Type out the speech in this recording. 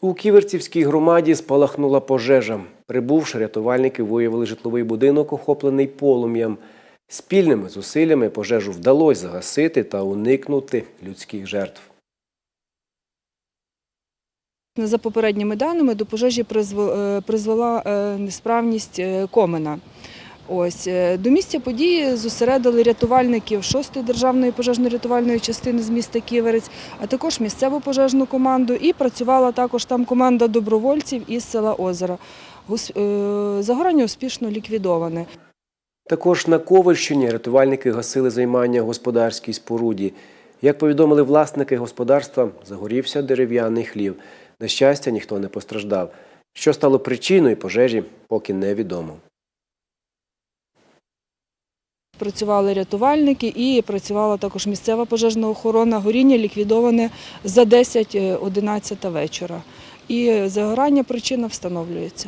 У Ківерцівській громаді спалахнула пожежа. Прибувши, рятувальники виявили житловий будинок, охоплений полум'ям. Спільними зусиллями пожежу вдалося загасити та уникнути людських жертв. За попередніми даними до пожежі е, призвела е, несправність е, комина. Ось е, до місця події зосередили рятувальників 6-ї державної пожежно-рятувальної частини з міста Ківерець, а також місцеву пожежну команду. І працювала також там команда добровольців із села Озера. Е, Загорання успішно ліквідоване. Також на Ковальщині рятувальники гасили займання господарській споруді. Як повідомили власники господарства, загорівся дерев'яний хлів. На щастя, ніхто не постраждав. Що стало причиною пожежі, поки невідомо. Працювали рятувальники і працювала також місцева пожежна охорона. Горіння ліквідоване за 10-11 вечора. І загорання причина встановлюється.